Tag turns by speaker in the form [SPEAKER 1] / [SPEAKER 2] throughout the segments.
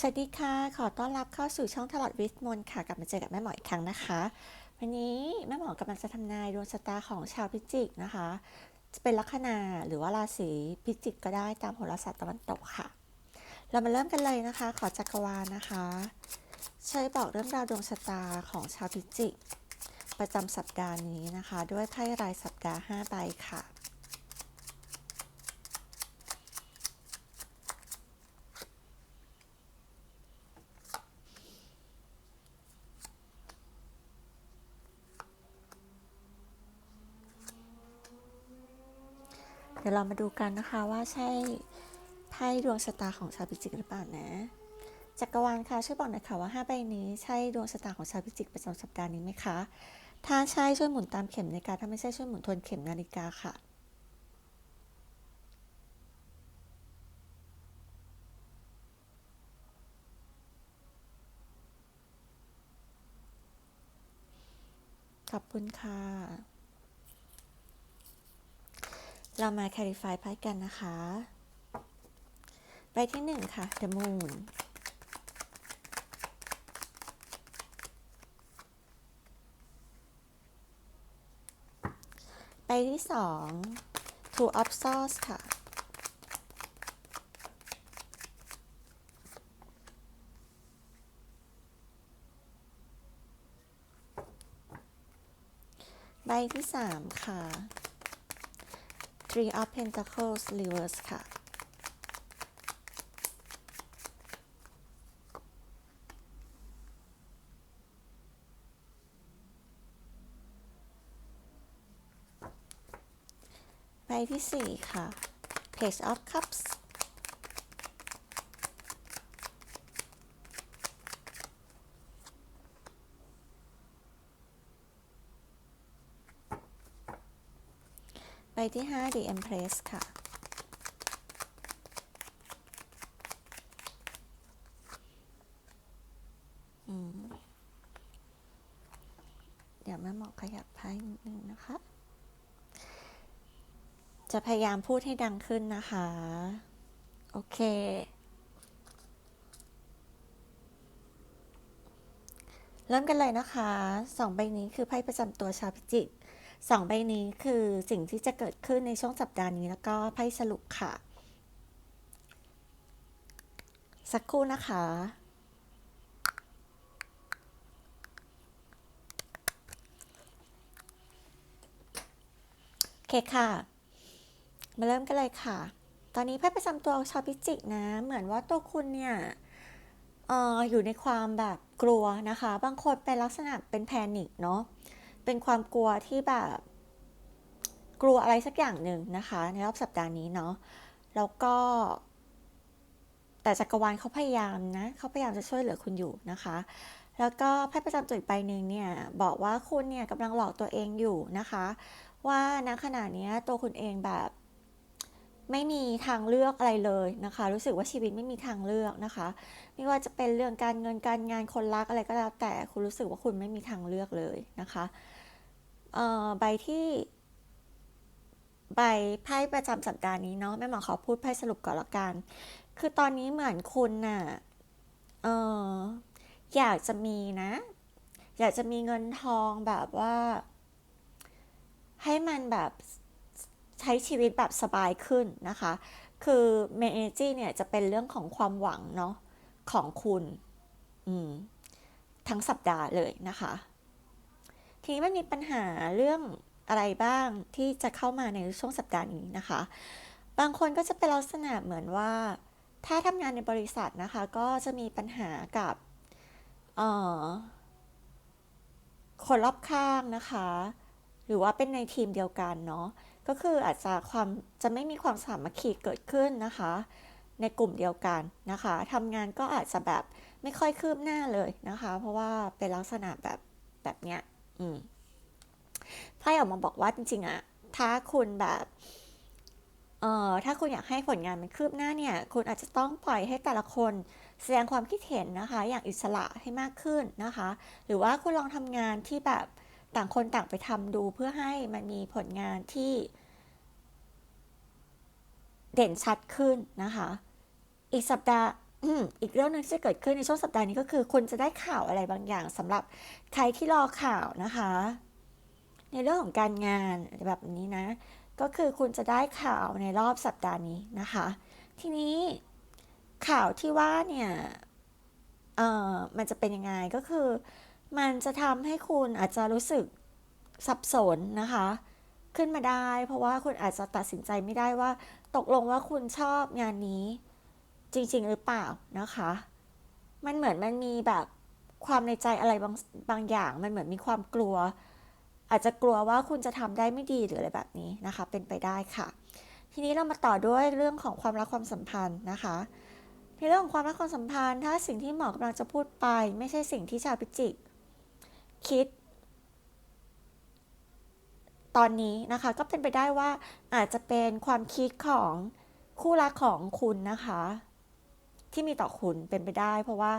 [SPEAKER 1] สวัสดีค่ะ ขอต้อนรับเข้าสู่ช่องตลอดวิสมนค่ะ กลับมาเจอกับแม่หมออีกครั้งนะคะ วันนี้แม่หมอกำลังจะทำนายดวงชะตาของชาวพิจิกนะคะ จะเป็นลัคนาหรือว่าราศีพิจิกก็ได้ตามโหราศาสตร์ตะวันตกค่ะ เรามาเริ่มกันเลยนะคะ ขอจักรวาลนะคะ ช่วยบอกเรื่องราวดวงชะตาของชาวพิจิก ประจำสัปดาห์นี้นะคะ ด้วยไพ่รายสัปดาห์5ใบค่ะ ดี๋ยวเรามาดูกันนะคะว่าใช่ไพ่ดวงชะตาของชาวพิจิกหรือเปล่านะจักรวาลค่ะช่วยบอกหน่อยค่ะว่าห้าใบนี้ใช่ดวงชะตาของชาวพิจิกประจำสัปดาห์นี้ไหมคะถ้าใช่ช่วยหมุนตามเข็มนาฬิกาถ้าไม่ใช่ช่วยหมุนทวนเข็มนาฬิกาค่ะขอบคุณค่ะ เรามา clarify ไพ่กันนะคะใบที่หนึ่งค่ะ the moon ใบที่สอง two of swords ค่ะ ใบที่สามค่ะ Three of Pentacles Reverse ค่ะ ใบที่ 4 ค่ะ Page of Cups ใบที่ 5 The Empress ค่ะ เดี๋ยวแม่หมอขยับไพ่นิดนึงนะคะ จะพยายามพูดให้ดังขึ้นนะคะ โอเค เริ่มกันเลยนะคะสองใบนี้คือไพ่ประจำตัวชาวพิจิก สองใบนี้คือสิ่งที่จะเกิดขึ้นในช่วงสัปดาห์นี้แล้วก็ไพ่สรุปค่ะ สักครู่นะคะโอเคค่ะ มาเริ่มกันเลยค่ะ ตอนนี้ไพ่ประจำตัวชาวพิจิกนะ เหมือนว่าตัวคุณเนี่ยอออยู่ในความแบบกลัวนะคะ บางคนเป็นลักษณะเป็นแพนิคเนาะ เป็นความกลัวที่แบบ กลัวอะไรสักอย่างหนึ่งนะคะ ในรอบสัปดาห์นี้เนาะแล้วก็ แต่จักรวาลเขาพยายามนะเขาพยายามจะช่วยเหลือคุณอยู่นะคะ แล้วก็ไพ่ประจำตัวอีกใบหนึ่งเนี่ย บอกว่าคุณเนี่ยกำลังหลอกตัวเองอยู่นะคะ ว่าณขณะนี้ตัวคุณเองแบบไม่มีทางเลือกอะไรเลยนะคะ รู้สึกว่าชีวิตไม่มีทางเลือกนะคะ ไม่ว่าจะเป็นเรื่องการเงินการงานคนรักอะไรก็แล้วแต่คุณรู้สึกว่าคุณไม่มีทางเลือกเลยนะคะ ใบที่ ใบไพ่ประจำสัปดาห์นี้เนาะแม่หมอขอพูดไพ่สรุปก่อนละกัน คือตอนนี้เหมือนคุณน่ะเอออยากจะมีนะ อยากจะมีเงินทองแบบว่า ให้มันแบบใช้ชีวิตแบบสบายขึ้นนะคะ คือเมเนจีเนี่ยจะเป็นเรื่องของความหวังเนาะของคุณทั้งสัปดาห์เลยนะคะ ทีนี้มันมีปัญหาเรื่องอะไรบ้างที่จะเข้ามาในช่วงสัปดาห์นี้นะคะ บางคนก็จะเป็นลักษณะเหมือนว่า ถ้าทำงานในบริษัทนะคะ ก็จะมีปัญหากับคนรอบข้างนะคะ หรือว่าเป็นในทีมเดียวกันเนาะก็คืออาจจะความจะไม่มีความสามัคคีเกิดขึ้นนะคะ ในกลุ่มเดียวกันนะคะทำงานก็อาจจะแบบไม่ค่อยคืบหน้าเลยนะคะ เพราะว่าเป็นลักษณะแบบแบบเนี้ย อืมไพ่ออกมาบอกว่าจริง ๆอะถ้าคุณแบบเอ่อถ้าคุณอยากให้ผลงานมันคืบหน้าเนี่ย คุณอาจจะต้องปล่อยให้แต่ละคนแสดงความคิดเห็นนะคะ อย่างอิสระให้มากขึ้นนะคะ หรือว่าคุณลองทำงานที่แบบต่างคนต่างไปทำดูเพื่อให้มันมีผลงานที่ เด่นชัดขึ้นนะคะ อีกสัปดาห์ อีกเรื่องหนึงที่จะเกิดขึ้นในช่วงสัปดาห์นี้ก็คือ คุณจะได้ข่าวอะไรบางอย่างสำหรับใครที่รอข่าวนะคะ ในเรื่องของการงานแบบนี้นะ ก็คือคุณจะได้ข่าวในรอบสัปดาห์นี้นะคะ ทีนี้ข่าวที่ว่าเนี่ยเอ่อมันจะเป็นยังไงก็คือ มันจะทำให้คุณอาจจะรู้สึกสับสนนะคะ ขึ้นมาได้ เพราะว่าคุณอาจจะตัดสินใจไม่ได้ว่า ตกลงว่าคุณชอบงานนี้ จริง ๆ หรือเปล่านะคะ มันเหมือนมันมีแบบความในใจอะไรบางบางอย่าง มันเหมือนมีความกลัว อาจจะกลัวว่าคุณจะทำได้ไม่ดีหรืออะไรแบบนี้นะคะ เป็นไปได้ค่ะ ทีนี้เรามาต่อด้วยเรื่องของความรักความสัมพันธ์นะคะในเรื่องของความรักความสัมพันธ์ ถ้าสิ่งที่หมอกำลังจะพูดไป ไม่ใช่สิ่งที่ชาวพิจิก คิด ตอนนี้นะคะ ก็เป็นไปได้ว่าอาจจะเป็นความคิดของคู่รักของคุณนะคะ ที่มีต่อคุณเป็นไปได้ เพราะว่า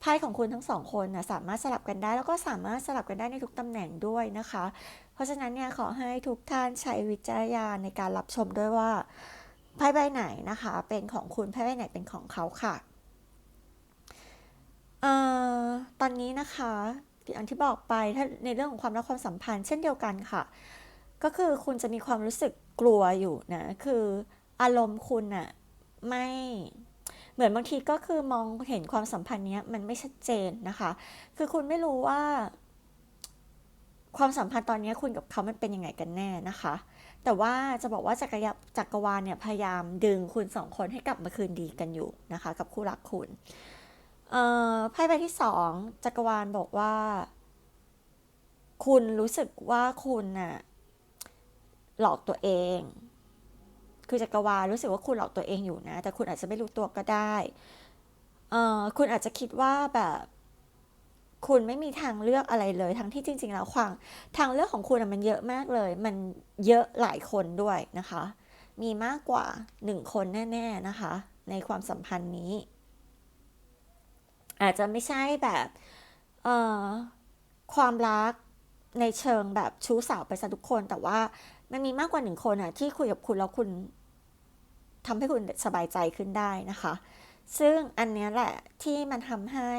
[SPEAKER 1] ไพ่ของคุณทั้งสองคนนะสามารถสลับกันได้ แล้วก็สามารถสลับกันได้ในทุกตำแหน่งด้วยนะคะ เพราะฉะนั้นเนี่ยขอให้ทุกท่านใช้วิจารณญาณในการรับชมด้วยว่าไพ่ใบไหนนะคะ เป็นของคุณไพ่ใบไหนเป็นของเขาค่ะเอ่อตอนนี้นะคะอย่างที่บอกไปถ้าในเรื่องของความรักความสัมพันธ์เช่นเดียวกันค่ะ ก็คือคุณจะมีความรู้สึกกลัวอยู่นะ คืออารมณ์คุณอะไม่ เหมือนบางทีก็คือมองเห็นความสัมพันธ์เนี้ยมันไม่ชัดเจนนะคะ คือคุณไม่รู้ว่า ความสัมพันธ์ตอนนี้คุณกับเขามันเป็นยังไงกันแน่นะคะ แต่ว่าจะบอกว่าจักรยาจักรวาลเนี่ยพยายามดึงคุณสองคนให้กลับมาคืนดีกันอยู่นะคะ กับคู่รักคุณไพ่ใบที่สองจักรวาลบอกว่า คุณรู้สึกว่าคุณน่ะหลอกตัวเอง คือจักรวาลรู้สึกว่าคุณหลอกตัวเองอยู่นะ แต่คุณอาจจะไม่รู้ตัวก็ได้เอ่อคุณอาจจะคิดว่าแบบ คุณไม่มีทางเลือกอะไรเลย ทั้งที่จริง ๆ แล้วความทางเลือกของคุณมันเยอะมากเลย มันเยอะหลายคนด้วยนะคะ มีมากกว่าหนึ่งคนแน่ ๆนะคะ ในความสัมพันธ์นี้ อาจจะไม่ใช่แบบเอ่อความรักในเชิงแบบชู้สาวไปซะทุกคน แต่ว่า มันมีมากกว่าหนึ่งคนอะที่คุยกับคุณแล้วคุณทำให้คุณสบายใจขึ้นได้นะคะ ซึ่งอันนี้แหละที่มันทำให้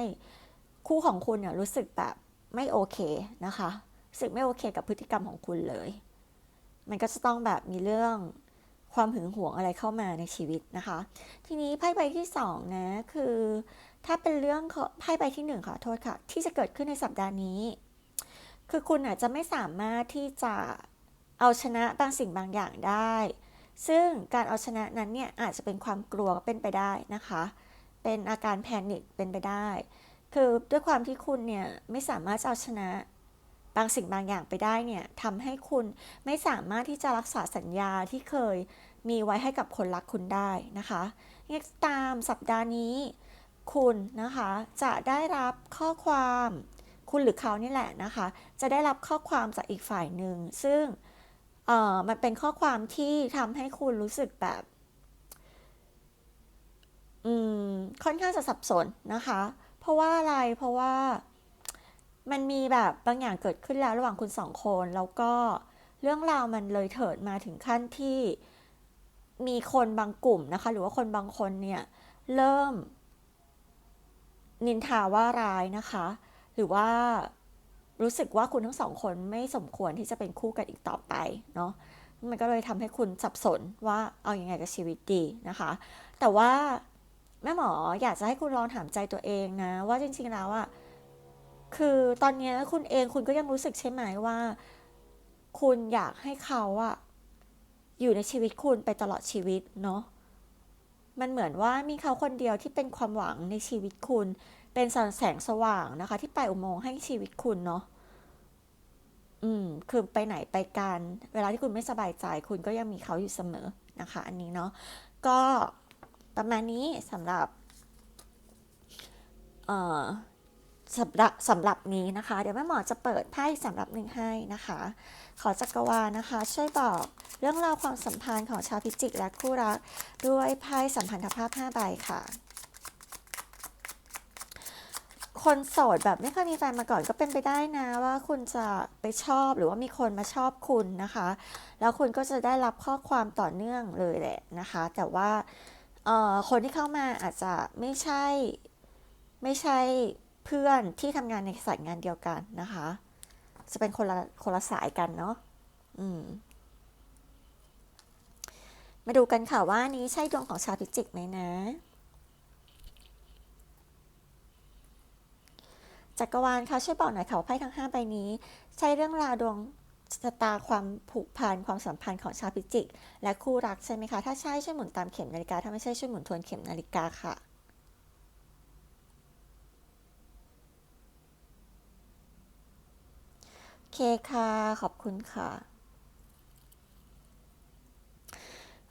[SPEAKER 1] คู่ของคุณเนี่ยรู้สึกแบบไม่โอเคนะคะรู้สึกไม่โอเคกับพฤติกรรมของคุณเลย มันก็จะต้องแบบมีเรื่องความหึงหวงอะไรเข้ามาในชีวิตนะคะ ทีนี้ไพ่ใบที่สองนะคือ ถ้าเป็นเรื่องขอไพ่ใบที่หนึ่งขอโทษค่ะ ที่จะเกิดขึ้นในสัปดาห์นี้ คือคุณอาจจะไม่สามารถที่จะ เอาชนะบางสิ่งบางอย่างได้ ซึ่งการเอาชนะนั้นเนี่ยอาจจะเป็นความกลัวก็เป็นไปได้นะคะ เป็นอาการแพนิคเป็นไปได้ คือด้วยความที่คุณเนี่ยไม่สามารถจะเอาชนะบางสิ่งบางอย่างไปได้เนี่ยทำให้คุณไม่สามารถที่จะรักษาสัญญาที่เคยมีไว้ให้กับคนรักคุณได้นะคะยังตามสัปดาห์นี้ คุณนะคะจะได้รับข้อความ คุณหรือเขานี่แหละนะคะ จะได้รับข้อความจากอีกฝ่ายหนึ่ง ซึ่ง เอ่อมันเป็นข้อความที่ทำให้คุณรู้สึกแบบ อืม ค่อนข้างจะสับสนนะคะ เพราะว่าอะไรเพราะว่ามันมีแบบบางอย่างเกิดขึ้นแล้วระหว่างคุณสองคน แล้วก็เรื่องราวมันเลยเถิดมาถึงขั้นที่มีคนบางกลุ่มนะคะ หรือว่าคนบางคนเนี่ย เริ่ม นินทาว่าร้ายนะคะ หรือว่า รู้สึกว่าคุณทั้งสองคนไม่สมควรที่จะเป็นคู่กันอีกต่อไปเนาะมันก็เลยทำให้คุณสับสนว่าเอาอยัางไงกับชีวิตดีนะคะ แต่ว่าแม่หมออยากจะให้คุณลองถามใจตัวเองนะ ว่าจริงๆแล้วอะคือตอนนี้คุณเองคุณก็ยังรู้สึกใช่ไหมว่า คุณอยากให้เขาอะอยู่ในชีวิตคุณไปตลอดชีวิตเนาะมันเหมือนว่ามีเขาคนเดียวที่เป็นความหวังในชีวิตคุณ เป็นสันแสงสว่างนะคะ ที่ปลายอุโมงค์ให้ชีวิตคุณเนาะอืมคือไปไหนไปกัน เวลาที่คุณไม่สบายใจคุณก็ยังมีเขาอยู่เสมอนะคะ อันนี้เนาะก็ประมาณนี้สำหรับเอ่อสำหรับสำหรับนี้นะคะ เดี๋ยวแม่หมอจะเปิดไพ่สำหรับหนึ่งให้นะคะ ขอจักรวาลนะคะ ช่วยบอกเรื่องราวความสัมพันธ์ของชาวพิจิกและคู่รัก ด้วยไพ่สัมพันธภาพ 5 ใบค่ะ คนโสดแบบไม่เคยมีแฟนมาก่อนก็เป็นไปได้นะว่าคุณจะไปชอบหรือว่ามีคนมาชอบคุณนะคะ แล้วคุณก็จะได้รับข้อความต่อเนื่องเลยแหละนะคะ แต่ว่าคนที่เข้ามาอาจจะไม่ใช่ไม่ใช่เพื่อนที่ทำงานในสายงานเดียวกันนะคะ จะเป็นคนละคนละสายกันเนาะอืมมาดูกันค่ะว่านี้ใช่ดวงของชาวพิจิกไหมนะ จักรวาลคะช่วยบอกหน่อยค่ะว่าไพ่ทั้งห้าใบนี้ ใช่เรื่องราวดวงชะตาความผูกพันความสัมพันธ์ของชาวพิจิก และคู่รักใช่ไหมคะ ถ้าใช่ช่วยหมุนตามเข็มนาฬิกา ถ้าไม่ใช่ช่วยหมุนทวนเข็มนาฬิกาค่ะโอเคค่ะ ขอบคุณค่ะ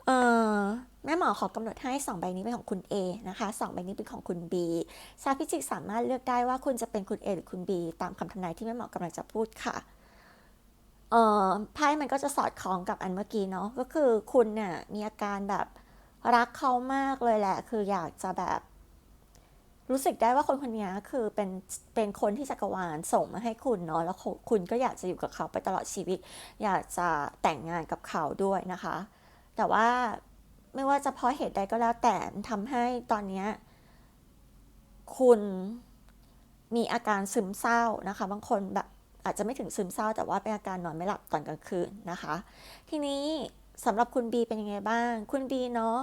[SPEAKER 1] เออแม่หมอขอกำหนดให้ 2 ใบนี้เป็นของคุณ A นะคะ 2 ใบนี้เป็นของคุณ B ชาวพิจิกสามารถเลือกได้ว่าคุณจะเป็นคุณ A หรือคุณ B ตามคำทำนายที่แม่หมอกำลังจะพูดค่ะเออไพ่มันก็จะสอดคล้องกับอันเมื่อกี้เนาะก็คือคุณเนี่ยมีอาการแบบรักเขามากเลยแหละ คืออยากจะแบบ รู้สึกได้ว่าคนคนนี้คือเป็นเป็นคนที่จักรวาลส่งมาให้คุณเนาะแล้วคุณก็อยากจะอยู่กับเขาไปตลอดชีวิต อยากจะแต่งงานกับเขาด้วยนะคะ แต่ว่าไม่ว่าจะเพราะเหตุใดก็แล้วแต่ทำให้ตอนนี้คุณมีอาการซึมเศร้านะคะ บางคนแบบอาจจะไม่ถึงซึมเศร้า แต่ว่าเป็นอาการนอนไม่หลับตอนกลางคืนนะคะ ทีนี้สำหรับคุณบีเป็นยังไงบ้าง คุณบีเนาะ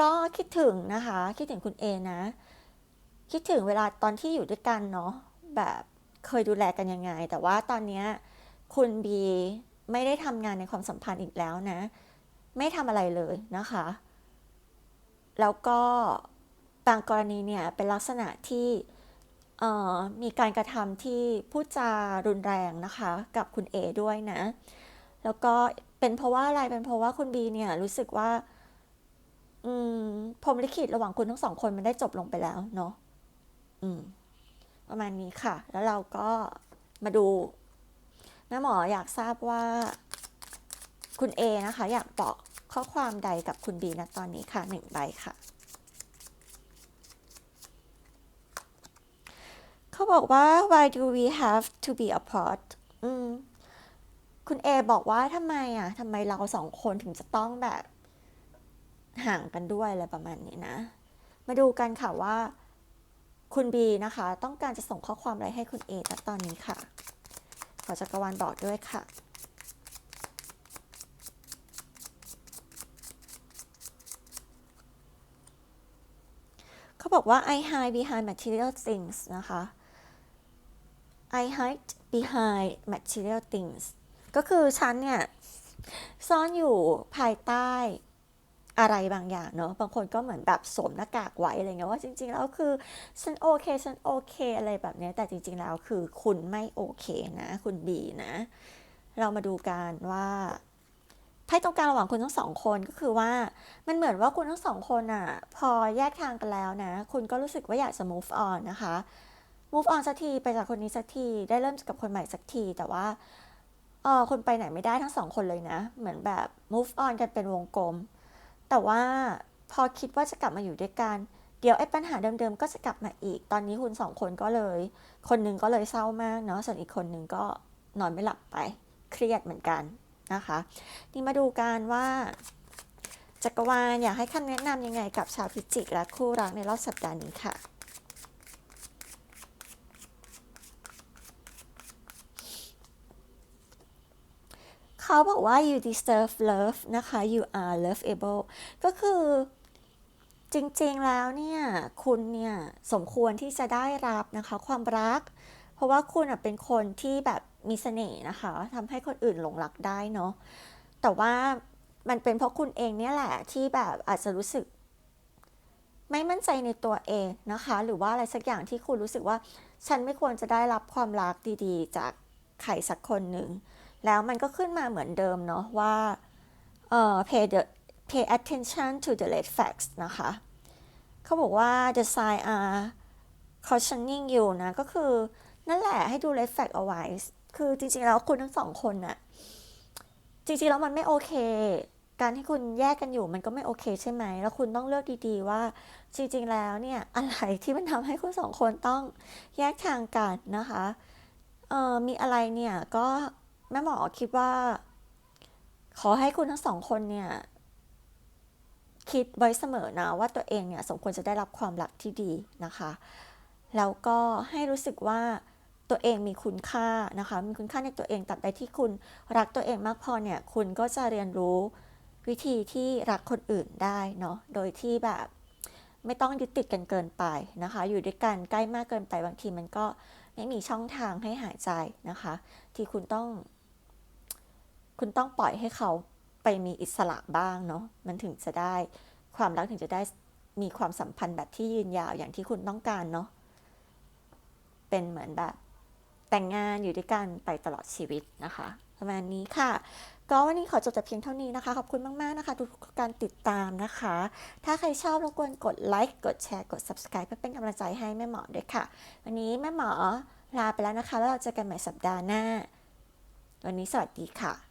[SPEAKER 1] ก็คิดถึงนะคะ คิดถึงคุณเอนะ คิดถึงเวลาตอนที่อยู่ด้วยกันเนาะแบบเคยดูแลกันยังไง แต่ว่าตอนนี้คุณบีไม่ได้ทำงานในความสัมพันธ์อีกแล้วนะ ไม่ทำอะไรเลยนะคะ แล้วก็บางกรณีเนี่ยเป็นลักษณะที่มีการกระทำที่พูดจารุนแรงนะคะ กับคุณเอด้วยนะ แล้วก็เป็นเพราะว่าอะไรเป็นเพราะว่าคุณบีเนี่ยรู้สึกว่าพรมลิขิตระหว่างคุณทั้งสองคนมันได้จบลงไปแล้วเนาะประมาณนี้ค่ะ แล้วเราก็มาดูแม่หมออยากทราบว่า คุณ A นะคะ อยากบอกข้อความใดกับคุณ B นะตอนนี้ค่ะหนึ่งใบค่ะ เขาบอกว่า why do we have to be apart อืมคุณ A บอกว่าทำไมอะทำไมเราสองคนถึงจะต้องแบบห่างกันด้วยอะไรประมาณนี้นะ มาดูกันค่ะว่า คุณ B นะคะ ต้องการจะส่งข้อความอะไรให้คุณ A ณตอนนี้ค่ะ ขอจักรวาลบอกด้วยค่ะ เขาบอกว่า I hide behind material things นะคะ I hide behind material things ก็คือฉันเนี่ยซ่อนอยู่ภายใต้อะไรบางอย่างเนาะ บางคนก็เหมือนแบบสวมหน้ากากไว้อะไรเงี้ยว่าจริง ๆ แล้วคือ ฉันโอเค ฉันโอเคอะไรแบบนี้ แต่จริง ๆ แล้วคือคุณไม่โอเคนะ คุณบีนะ เรามาดูกันว่า ไพ่ตรงกลางระหว่างคุณทั้งสองคนก็คือว่ามันเหมือนว่าคุณทั้งสองคนอะพอแยกทางกันแล้วนะ คุณก็รู้สึกว่าอยากจะ move on นะคะ move on สักทีไปจากคนนี้สักทีได้เริ่มกับคนใหม่สักทีแต่ว่าเออคุณไปไหนไม่ได้ทั้งสองคนเลยนะ เหมือนแบบ move on กันเป็นวงกลม แต่ว่าพอคิดว่าจะกลับมาอยู่ด้วยกัน เดี๋ยวไอ้ปัญหาเดิมๆก็จะกลับมาอีก ตอนนี้คุณสองคนก็เลย คนหนึ่งก็เลยเศร้ามากเนาะส่วนอีกคนหนึ่งก็นอนไม่หลับไป เครียดเหมือนกัน นะคะนี่มาดูกันว่าจักรวาลอยากให้คำแนะนำยังไงกับชาวพิจิกและคู่รักในรอบสัปดาห์นี้ค่ะ เขาบอกว่า you deserve love นะคะ you are loveable ก็คือจริงๆแล้วเนี่ย คุณเนี่ย สมควรที่จะได้รับนะคะ ความรัก เพราะว่าคุณเป็นคนที่แบบ มีเสน่ห์นะคะทำให้คนอื่นหลงรักได้เนาะแต่ว่ามันเป็นเพราะคุณเองเนี่ยแหละที่แบบอาจจะรู้สึก ไม่มั่นใจในตัวเองนะคะ หรือว่าอะไรสักอย่างที่คุณรู้สึกว่า ฉันไม่ควรจะได้รับความรักดีๆ จากใครสักคนหนึ่ง แล้วมันก็ขึ้นมาเหมือนเดิมเนาะว่าเอ่อ pay the pay attention to the red facts นะคะ เขาบอกว่า the sign are cautioning you นะ ก็คือนั่นแหละให้ดู red flag เอาไว้ คือจริง ๆ แล้วคุณทั้งสองคนน่ะ จริง ๆ แล้วมันไม่โอเค การที่คุณแยกกันอยู่มันก็ไม่โอเคใช่ไหม แล้วคุณต้องเลือกดีๆ ว่าจริง ๆ แล้วเนี่ยอะไรที่มันทำให้คุณสองคนต้องแยกทางกันนะคะเออมีอะไรเนี่ยก็แม่หมอคิดว่า ขอให้คุณทั้งสองคนเนี่ยคิดไว้เสมอนะว่าตัวเองเนี่ยสมควรจะได้รับความรักที่ดีนะคะ แล้วก็ให้รู้สึกว่า ตัวเองมีคุณค่านะคะ มีคุณค่าในตัวเองตัดใดที่คุณรักตัวเองมากพอเนี่ย คุณก็จะเรียนรู้วิธีที่รักคนอื่นได้เนาะ โดยที่แบบไม่ต้องยึดติดกันเกินไปนะคะ อยู่ด้วยกันใกล้มากเกินไปบางทีมันก็ไม่มีช่องทางให้หายใจนะคะ ที่คุณต้อง คุณต้องปล่อยให้เขาไปมีอิสระบ้างเนาะ มันถึงจะได้ความรักถึงจะได้มีความสัมพันธ์แบบที่ยืนยาวอย่างที่คุณต้องการเนาะ เป็นเหมือนแบบ แต่งงานอยู่ด้วยกันไปตลอดชีวิตนะคะ ประมาณนี้ค่ะ ก็วันนี้ขอจบแต่เพียงเท่านี้นะคะ ขอบคุณมาก ๆ นะคะ ทุกการติดตามนะคะ ถ้าใครชอบรบกวนกดไลค์กดแชร์กด subscribe เพื่อเป็นกำลังใจให้แม่หมอด้วยค่ะ วันนี้แม่หมอลาไปแล้วนะคะ แล้วเราเจอกันใหม่สัปดาห์หน้า วันนี้สวัสดีค่ะ